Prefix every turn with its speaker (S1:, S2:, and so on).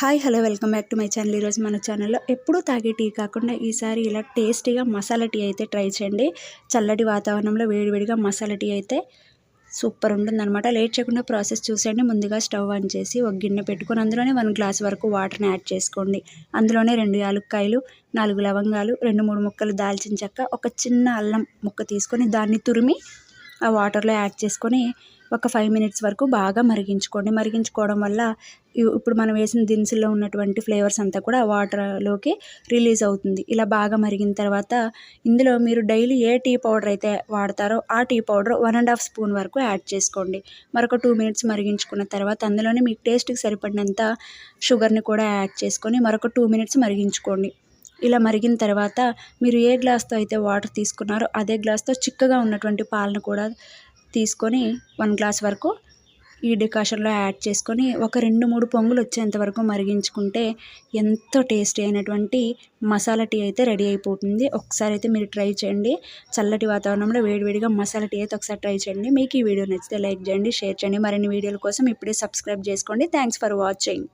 S1: Hi hello welcome back to my channel ఈరోజు మన ఛానల్లో ఎప్పుడూ తాగే టీ కాకుండా ఈసారి ఇలా టేస్టీగా మసాలా టీ అయితే ట్రై చేయండి. చల్లటి వాతావరణంలో వేడివేడిగా మసాలా టీ అయితే సూపర్ ఉంటుందన్నమాట. లేట్ చేయకుండా ప్రాసెస్ చూసేయండి. ముందుగా స్టవ్ ఆన్ చేసి ఒక గిన్నె పెట్టుకొని అందులోనే వన్ గ్లాస్ వరకు వాటర్ని యాడ్ చేసుకోండి. అందులోనే రెండు యాలుక్కాయలు నాలుగు లవంగాలు రెండు మూడు ముక్కలు దాల్చిన చెక్క ఒక చిన్న అల్లం ముక్క తీసుకొని దాన్ని తురిమి ఆ వాటర్లో యాడ్ చేసుకొని ఒక ఫైవ్ మినిట్స్ వరకు బాగా మరిగించుకోండి. మరిగించుకోవడం వల్ల ఇప్పుడు మనం వేసిన దినుసుల్లో ఉన్నటువంటి ఫ్లేవర్స్ అంతా కూడా వాటర్లోకి రిలీజ్ అవుతుంది. ఇలా బాగా మరిగిన తర్వాత ఇందులో మీరు డైలీ ఏ టీ పౌడర్ అయితే వాడతారో ఆ tea powder one and half spoon వరకు యాడ్ చేసుకోండి. మరొక టూ మినిట్స్ మరిగించుకున్న తర్వాత అందులోనే మీకు టేస్ట్కి సరిపడినంత షుగర్ని కూడా యాడ్ చేసుకొని మరొక టూ మినిట్స్ మరిగించుకోండి. ఇలా మరిగిన తర్వాత మీరు ఏ గ్లాస్తో అయితే వాటర్ తీసుకున్నారో అదే గ్లాస్తో చిక్కగా ఉన్నటువంటి పాలను కూడా తీసుకొని వన్ గ్లాస్ వరకు ఈ డికాషన్లో యాడ్ చేసుకొని ఒక రెండు మూడు పొంగులు వచ్చేంత వరకు మరిగించుకుంటే ఎంతో టేస్టీ అయినటువంటి మసాలా టీ అయితే రెడీ అయిపోతుంది. ఒకసారి అయితే మీరు ట్రై చేయండి. చల్లటి వాతావరణంలో వేడివేడిగా మసాలా టీ అయితే ఒకసారి ట్రై చేయండి. మీకు ఈ వీడియో నచ్చితే లైక్ చేయండి షేర్ చేయండి. మరిన్ని వీడియోల కోసం ఇప్పుడే సబ్స్క్రైబ్ చేసుకోండి. Thanks for watching.